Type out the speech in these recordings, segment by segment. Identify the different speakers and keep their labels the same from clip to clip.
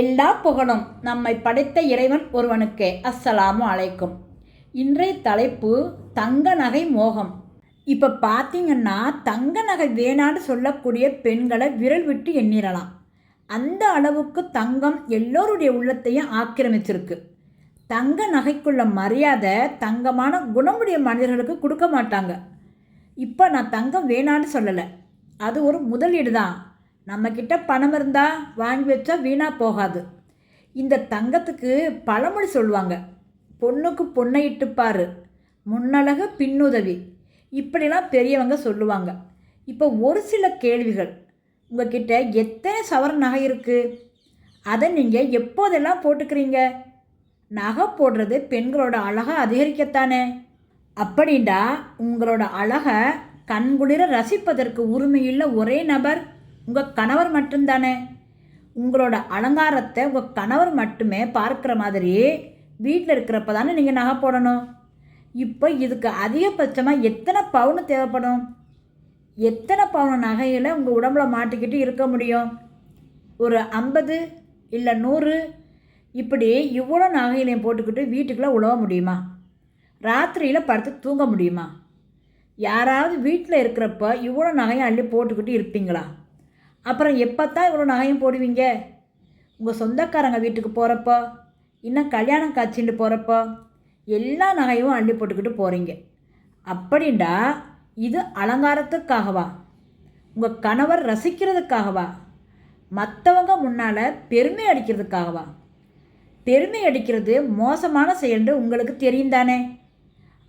Speaker 1: எல்லா புகழும் நம்மை படைத்த இறைவன் ஒருவனுக்கே. அஸ்ஸலாமு அலைக்கும். இன்றைய தலைப்பு தங்க நகை மோகம். இப்போ பார்த்தீங்கன்னா தங்க நகை வேணான்னு சொல்லக்கூடிய பெண்களை விரல் விட்டு எண்ணிடலாம். அந்த அளவுக்கு தங்கம் எல்லோருடைய உள்ளத்தையும் ஆக்கிரமிச்சிருக்கு. தங்க நகைக்குள்ள மரியாதை தங்கமான குணமுடைய மனிதர்களுக்கு கொடுக்க மாட்டாங்க. இப்போ நான் தங்கம் வேணான்னு சொல்லலை. அது ஒரு முதலீடு தான் நம்மக்கிட்ட பணம் இருந்தால் வாங்கி வச்சா வீணாக போகாது. இந்த தங்கத்துக்கு பழமொழி சொல்லுவாங்க. பொண்ணுக்கு பொண்ணை இட்டுப்பார் முன்னழகு பின்னுதவி. இப்படிலாம் பெரியவங்க சொல்லுவாங்க. இப்போ ஒரு சில கேள்விகள். உங்ககிட்ட எத்தனை சவரன் நகை இருக்குது அதை நீங்கள் எப்போதெல்லாம் போட்டுக்கிறீங்க? நகை போடுறது பெண்களோட அழகை அதிகரிக்கத்தானே? அப்படின்டா உங்களோட அழகை கண்குளிர ரசிப்பதற்கு உரிமையுள்ள ஒரே நபர் உங்கள் கணவர் மட்டும்தானே? உங்களோட அலங்காரத்தை உங்கள் கணவர் மட்டுமே பார்க்குற மாதிரி வீட்டில் இருக்கிறப்ப தானே நீங்கள் நகை போடணும். இப்போ இதுக்கு அதிகபட்சமாக எத்தனை பவுன் தேவைப்படும்? எத்தனை பவுன் நகையில் உங்கள் உடம்புல மாட்டிக்கிட்டு இருக்க முடியும்? ஒரு ஐம்பது இல்லை நூறு? இப்படி இவ்வளோ நகையிலையும் போட்டுக்கிட்டு வீட்டுக்குள்ளே உழவ முடியுமா? ராத்திரியில் படுத்து தூங்க முடியுமா? யாராவது வீட்டில் இருக்கிறப்ப இவ்வளோ நகையும் அள்ளி போட்டுக்கிட்டு இருப்பீங்களா? அப்புறம் எப்போ தான் இவ்வளோ நகையும் போடுவீங்க? உங்கள் சொந்தக்காரங்க வீட்டுக்கு போகிறப்போ இன்னும் கல்யாணம் காய்ச்சிட்டு போகிறப்போ எல்லா நகையும் அள்ளி போட்டுக்கிட்டு போகிறீங்க அப்படின்டா இது அலங்காரத்துக்காகவா? உங்கள் கணவர் ரசிக்கிறதுக்காகவா? மற்றவங்க முன்னால் பெருமை அடிக்கிறதுக்காகவா? பெருமை அடிக்கிறது மோசமான செயல்னு உங்களுக்கு தெரியும் தானே?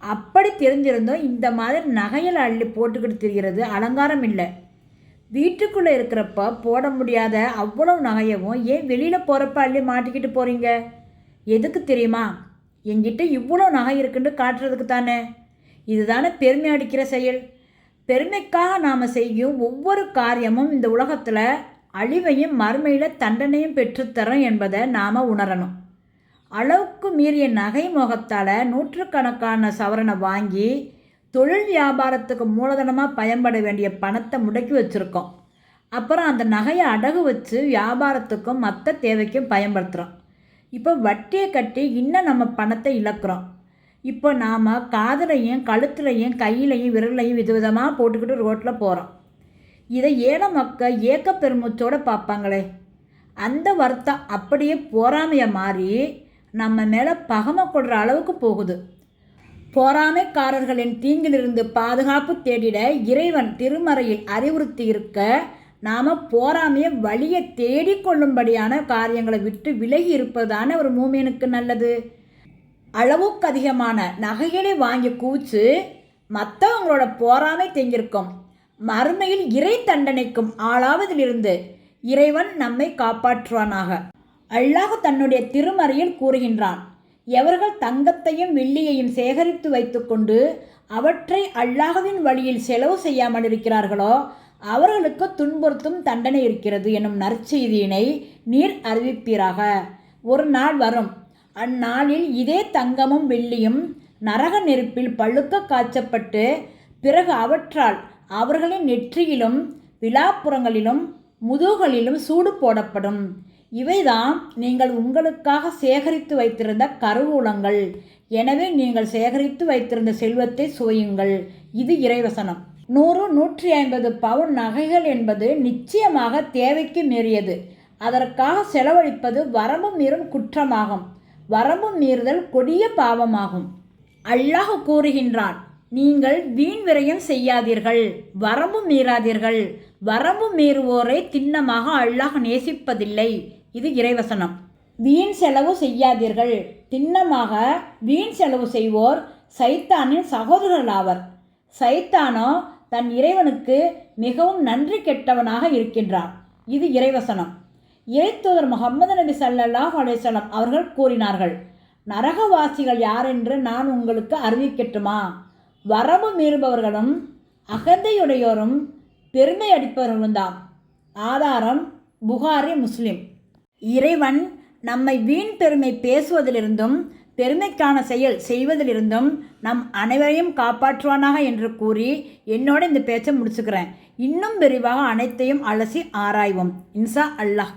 Speaker 1: அப்படி தெரிஞ்சிருந்தோம் இந்த மாதிரி நகையில் அள்ளி போட்டுக்கிட்டு திரிகிறது அலங்காரம் இல்லை. வீட்டுக்குள்ளே இருக்கிறப்ப போட முடியாத அவ்வளவு நகையவும் ஏன் வெளியில் போகிறப்ப அள்ளி மாட்டிக்கிட்டு போகிறீங்க எதுக்கு தெரியுமா? என்கிட்ட இவ்வளோ நகை இருக்குன்னு காட்டுறதுக்கு தானே. இதுதானே பெருமை அடிக்கிற செயல். பெருமைக்காக நாம் செய்யும் ஒவ்வொரு காரியமும் இந்த உலகத்தில் அழிவையும் மறுமையில் தண்டனையும் பெற்றுத்தரும் என்பதை நாம் உணரணும். அளவுக்கு மீறிய நகை முகத்தால் நூற்றுக்கணக்கான சவரனை வாங்கி தொழில் வியாபாரத்துக்கு மூலதனமாக பயன்பட வேண்டிய பணத்தை முடக்கி வச்சுருக்கோம். அப்புறம் அந்த நகையை அடகு வச்சு வியாபாரத்துக்கும் மற்ற தேவைக்கும் பயன்படுத்துகிறோம் இப்போ வட்டியை கட்டி இன்னும் நம்ம பணத்தை இழக்கிறோம். இப்போ நாம் காதலையும் கழுத்துலையும் கையிலையும் விரலையும் விதவிதமாக போட்டுக்கிட்டு ரோட்டில் போகிறோம் இதை ஏழை மக்கள் ஏக்க பெருமூச்சோடு பார்ப்பாங்களே? அந்த வருத்தம் அப்படியே போராமையை மாறி நம்ம மேலே பகமை கொடுற அளவுக்கு போகுது. போராமைக்காரர்களின் தீங்கிலிருந்து பாதுகாப்பு தேடிட இறைவன் திருமறையில் அறிவுறுத்தி இருக்க நாம் போராமையை வழியை தேடிக்கொள்ளும்படியான காரியங்களை விட்டு விலகி இருப்பதான ஒரு மூமியனுக்கு நல்லது. அளவுக்கு அதிகமான நகைகளை வாங்கி கூச்சு மற்றவங்களோட போராமை தேங்கியிருக்கும். மறுமையில் இறை தண்டனைக்கும் ஆளாவதிலிருந்து இறைவன் நம்மை காப்பாற்றுவானாக. அல்லாஹ் தன்னுடைய திருமறையில் கூறுகின்றான் எவர்கள் தங்கத்தையும் வெள்ளியையும் சேகரித்து வைத்துக்கொண்டு அவற்றை அல்லாஹவின் வழியில் செலவு செய்யாமல் இருக்கிறார்களோ அவர்களுக்கு துன்புறுத்தும் தண்டனை இருக்கிறது எனும் நற்செய்தியினை நீர் அறிவிப்பீராக. ஒரு நாள் வரும். அந்நாளில் இதே தங்கமும் வெள்ளியும் நரக நெருப்பில் பழுக்க காய்ச்சப்பட்டு பிறகு அவற்றால் அவர்களின் நெற்றியிலும் விழாப்புறங்களிலும் முதுகளிலும் சூடு போடப்படும். இவைதான் நீங்கள் உங்களுக்காக சேகரித்து வைத்திருந்த கருவூலங்கள். எனவே நீங்கள் சேகரித்து வைத்திருந்த செல்வத்தை சுவையுங்கள் இது இறைவசனம். நூறு நூற்றி ஐம்பது பவுன் நகைகள் என்பது நிச்சயமாக தேவைக்கு மீறியது. அதற்காக செலவழிப்பது வரம்பு மீறும் குற்றமாகும். வரம்பு மீறுதல் கொடிய பாவமாகும். அல்லாஹ் கூறுகின்றான் நீங்கள் வீண் விரயம் செய்யாதீர்கள் வரம்பு மீறாதீர்கள். வரம்பு மீறுவோரை திண்ணமாக அல்லாஹ் நேசிப்பதில்லை. இது இறைவசனம். வீண் செலவு செய்யாதீர்கள். திண்ணமாக வீண் செலவு செய்வோர் சைத்தானின் சகோதரர்களாவர். சைத்தானோ தன் இறைவனுக்கு மிகவும் நன்றி கெட்டவனாக இருக்கின்றான் இது இறைவசனம். இறைத்தூதர் முகமது நபி சல்லல்லாஹ் அலேசலம் அவர்கள் கூறினார்கள் நரகவாசிகள் யாரென்று நான் உங்களுக்கு அறிவிக்கட்டுமா? வரவு மீறுபவர்களும் அகந்தையுடையோரும் பெருமை அடிப்பவர்களும் தான் ஆதாரம் புகாரி முஸ்லிம். இறைவன் நம்மை வீண் பெருமை பேசுவதிலிருந்தும் பெருமைக்கான செயல் செய்வதிலிருந்தும் நம் அனைவரையும் காப்பாற்றுவானாக என்று கூறி என்னோட இந்த பேச்சை முடிச்சுக்கிறேன். இன்னும் விரிவாக அனைத்தையும் அலசி ஆராய்வோம். இன்சா அல்லாஹ்.